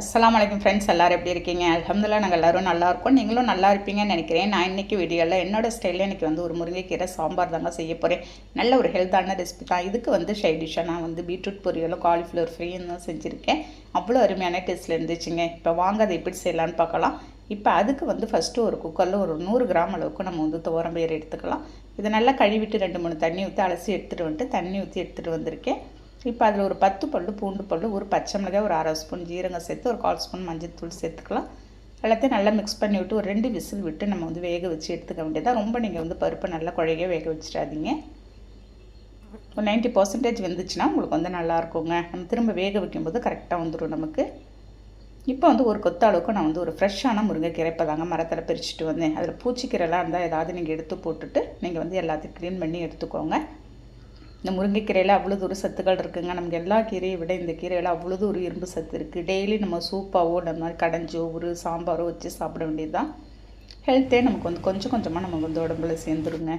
அஸ்லாம் அலைக்கும் ஃப்ரெண்ட்ஸ் எல்லோரும் எப்படி இருக்கீங்க? அல்ஹம்துலில்லாஹ் நாங்கள் எல்லோரும் நல்லா இருக்கோம். நீங்களும் நல்லா இருப்பீங்கன்னு நினைக்கிறேன். நான் இன்னைக்கு வீடியோவில் என்னோட ஸ்டைலில் எனக்கு வந்து ஒரு முருங்கைக்கீரை சாம்பார் தாங்க செய்ய போகிறேன் நல்ல ஒரு ஹெல்த்தான ரெசிபி தான். இதுக்கு வந்து சைட் டிஷ்ஷாக நான் வந்து பீட்ரூட் பொரியலும் காலிஃப்ளவர் ஃப்ரீயும் தான் செஞ்சுருக்கேன். அவ்வளோ அருமையான டேஸ்ட்டில் இருந்துச்சுங்க. இப்போ வாங்க அதை எப்படி செய்யலான்னு பார்க்கலாம். இப்போ அதுக்கு வந்து ஃபஸ்ட்டு ஒரு குக்கரில் ஒரு நூறு கிராம் அளவுக்கு நம்ம வந்து துவரம்பயிர் எடுத்துக்கலாம். இதை நல்லா கழுவிட்டு ரெண்டு மூணு தண்ணி ஊற்றி அலசி எடுத்துகிட்டு வந்துட்டு தண்ணி ஊற்றி எடுத்துகிட்டு வந்திருக்கேன். இப்போ அதில் ஒரு பத்து பல்லு பூண்டு பல்லு ஒரு பச்சை மிளகாய் ஒரு அரை ஸ்பூன் ஜீரகம் சேர்த்து ஒரு கால் ஸ்பூன் மஞ்சள் தூள் சேர்த்துக்கலாம். எல்லாத்தையும் நல்லா மிக்ஸ் பண்ணி விட்டு ஒரு ரெண்டு விசில் விட்டு நம்ம வந்து வேக வச்சு எடுத்துக்க வேண்டியதாக ரொம்ப நீங்கள் வந்து பருப்பை நல்லா குழைய வேக வச்சிடாதீங்க. ஒரு நைன்ட்டி பர்சன்டேஜ் வெந்துச்சுன்னா உங்களுக்கு வந்து நல்லா இருக்குங்க. நம்ம திரும்ப வேக வைக்கும்போது கரெக்டாக வந்துடும் நமக்கு. இப்போ வந்து ஒரு கொத்த அளவுக்கு நான் வந்து ஒரு ஃப்ரெஷ்ஷான முருங்கைக்கீரை இப்போ தாங்க மரத்தில் பிரிச்சுட்டு வந்தேன். அதில் பூச்சிக்கீரைலாம் இருந்தால் ஏதாவது நீங்கள் எடுத்து போட்டுட்டு நீங்கள் வந்து எல்லாத்தையும் க்ளீன் பண்ணி எடுத்துக்கோங்க. இந்த முருங்கைக்கீரையில் அவ்வளோ ஒரு சத்துக்கள் இருக்குங்க. நமக்கு எல்லா கீரையை விட இந்த கீரையில் அவ்வளோ ஒரு இரும்பு சத்து இருக்குது டெய்லி நம்ம சூப்பாவோ இந்த மாதிரி கடைஞ்சோ ஒரு சாம்பாரோ வச்சு சாப்பிட வேண்டியது தான் ஹெல்த்தே நமக்கு வந்து கொஞ்சம் கொஞ்சமாக நம்ம வந்து உடம்புல சேர்ந்துருங்க.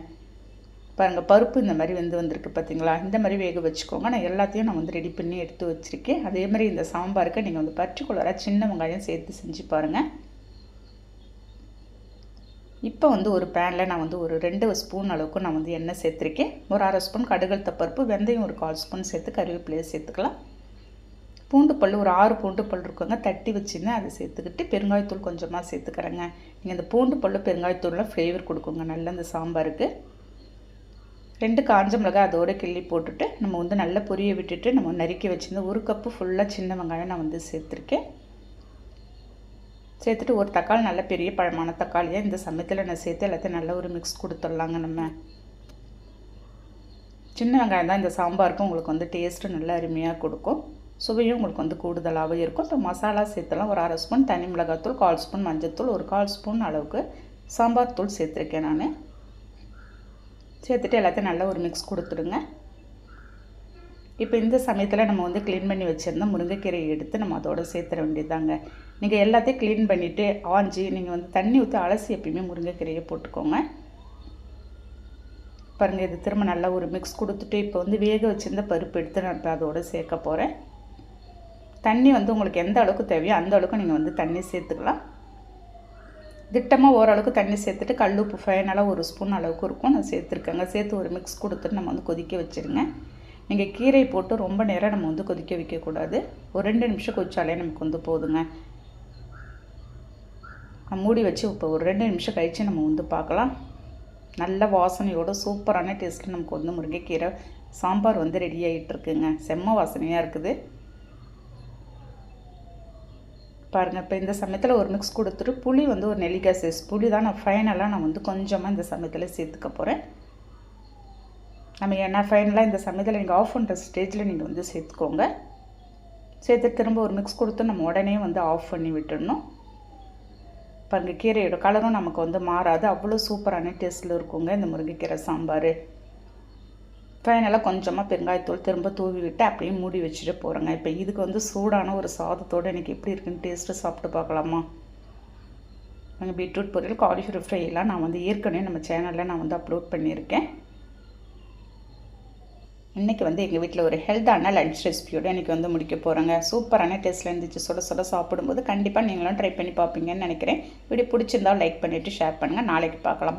பாருங்கள் பருப்பு இந்த மாதிரி வந்து வந்திருக்கு பார்த்தீங்களா இந்த மாதிரி வேக வச்சுக்கோங்க. நான் எல்லாத்தையும் நான் வந்து ரெடி பண்ணி எடுத்து வச்சுருக்கேன். அதே மாதிரி இந்த சாம்பாருக்கு நீங்கள் வந்து பர்டிகுலராக சின்ன வெங்காயம் சேர்த்து செஞ்சு பாருங்கள் இப்போ வந்து ஒரு பேனில் நான் வந்து ஒரு ரெண்டு ஸ்பூன் அளவுக்கு நான் வந்து எண்ணெய் சேர்த்துருக்கேன். ஒரு அரை ஸ்பூன் கடுகல் தப்பருப்பு வெந்தயம் ஒரு கால் ஸ்பூன் சேர்த்து கருவேப்பிலையை சேர்த்துக்கலாம். பூண்டு பல் ஒரு ஆறு பூண்டு பல் இருக்குங்க தட்டி வச்சுன்னு அதை சேர்த்துக்கிட்டு பெருங்காயத்தூள் கொஞ்சமாக சேர்த்துக்கிறேங்க. நீங்கள் இந்த பூண்டு பல் பெருங்காயத்தூள்லாம் ஃப்ளேவர் கொடுக்குங்க நல்ல இந்த சாம்பாருக்கு. ரெண்டு காஞ்ச மிளகாய் அதோட கிள்ளி போட்டுட்டு நம்ம வந்து நல்லா பொரிய விட்டுட்டு நம்ம நறுக்கி வச்சுருந்து ஒரு கப்பு ஃபுல்லாக சின்ன வெங்காயம் நான் வந்து சேர்த்துருக்கேன். சேர்த்துட்டு ஒரு தக்காளி நல்ல பெரிய பழமான தக்காளியாக இந்த சமயத்தில் நான் சேர்த்து எல்லாத்தையும் நல்ல ஒரு மிக்ஸ் கொடுத்துடலாங்க நம்ம. சின்ன வெங்காயம் தான் இந்த சாம்பாருக்கு உங்களுக்கு வந்து டேஸ்ட்டு நல்லா அருமையாக கொடுக்கும். சுவையும் உங்களுக்கு வந்து கூடுதலாகவே இருக்கும். இப்போ மசாலா சேர்த்துலாம் ஒரு அரை ஸ்பூன் தனி மிளகாத்தூள் கால் ஸ்பூன் மஞ்சத்தூள் ஒரு கால் ஸ்பூன் அளவுக்கு சாம்பார் தூள் சேர்த்துருக்கேன் நான். சேர்த்துட்டு எல்லாத்தையும் நல்லா ஒரு மிக்ஸ் கொடுத்துடுங்க. இப்போ இந்த சமயத்தில் நம்ம வந்து க்ளீன் பண்ணி வச்சுருந்தோம் முருங்கைக்கீரையை எடுத்து நம்ம அதோட சேர்த்துற வேண்டியதாங்க நீங்கள் எல்லாத்தையும் க்ளீன் பண்ணிவிட்டு ஆஞ்சி நீங்கள் வந்து தண்ணி ஊற்றி அலசி எப்பயுமே முருங்கைக்கீரையை போட்டுக்கோங்க. பாருங்கள் இது திரும்ப நல்லா ஒரு மிக்ஸ் கொடுத்துட்டு இப்போ வந்து வேக வச்சுருந்த பருப்பு எடுத்து நான் இப்போ அதோட சேர்க்க போகிறேன் தண்ணி வந்து உங்களுக்கு எந்த அளவுக்கு தேவையோ அந்த அளவுக்கு நீங்கள் வந்து தண்ணி சேர்த்துக்கலாம். திட்டமாக ஓரளவுக்கு தண்ணி சேர்த்துட்டு கல் உப்பு ஃபைனலாக ஒரு ஸ்பூன் அளவுக்கு இருக்கும். நான் சேர்த்துருக்கேங்க. சேர்த்து ஒரு மிக்ஸ் கொடுத்துட்டு நம்ம வந்து கொதிக்க வச்சுருங்க. நீங்கள் கீரை போட்டு ரொம்ப நேரம் நம்ம வந்து கொதிக்க வைக்கக்கூடாது. ஒரு ரெண்டு நிமிஷம் கொதிச்சாலே நமக்கு வந்து போதுங்க. மூடி வச்சு இப்போ ஒரு ரெண்டு நிமிஷம் கழித்து நம்ம வந்து பார்க்கலாம். நல்ல வாசனையோட சூப்பரான டேஸ்ட்டில் நமக்கு வந்து முருங்கைக்கீரை சாம்பார் வந்து ரெடி ஆகிட்டுருக்குங்க செம்ம வாசனையாக இருக்குது. பாருங்கள் இப்போ இந்த சமயத்தில் ஒரு மிக்ஸ் கொடுத்துட்டு புளி வந்து ஒரு நெல்லிக்காய் சைஸ் புளி தான் நான் ஃபைனலாக நான் வந்து கொஞ்சமாக இந்த சமயத்தில் சேர்த்துக்க போகிறேன் நம்ம என்ன ஃபைனலாக இந்த சமயத்தில் நீங்கள் ஆஃப் பண்ணுற ஸ்டேஜில் நீங்கள் வந்து சேர்த்துக்கோங்க. சேர்த்து திரும்ப ஒரு மிக்ஸ் கொடுத்து நம்ம உடனே வந்து ஆஃப் பண்ணி விட்டுடணும். பாருங்கள் கீரையோட கலரும் நமக்கு வந்து மாறாது. அவ்வளோ சூப்பரான டேஸ்ட்டில் இருக்குங்க இந்த முருங்கைக்கீரை சாம்பார். ஃபைனலாக கொஞ்சமாக பெருங்காயத்தூள் திரும்ப தூவி விட்டு அப்படியே மூடி வச்சுட்டு போகிறேங்க இப்போ இதுக்கு வந்து சூடான ஒரு சாதத்தோடு எனக்கு எப்படி இருக்குன்னு டேஸ்ட்டு சாப்பிட்டு பார்க்கலாமா? நாங்கள் பீட்ரூட் பொரியல் காலிஃப்ளவர் ஃப்ரைலாம் நான் வந்து ஏற்கனவே நம்ம சேனலில் நான் வந்து அப்லோட் பண்ணியிருக்கேன். இன்றைக்கி வந்து எங்கள் வீட்டில் ஒரு ஹெல்த்தான லன்ச் ரெசிபியோடு இன்றைக்கி வந்து முடிக்க போகிறேங்க சூப்பரான டேஸ்ட்டில் இருந்துச்சு. சுட சுட சாப்பிடும்போது கண்டிப்பாக நீங்களும் ட்ரை பண்ணி பார்ப்பீங்கன்னு நினைக்கிறேன். வீடியோ பிடிச்சிருந்தால் லைக் பண்ணிவிட்டு ஷேர் பண்ணுங்கள் நாளைக்கு பார்க்கலாம்.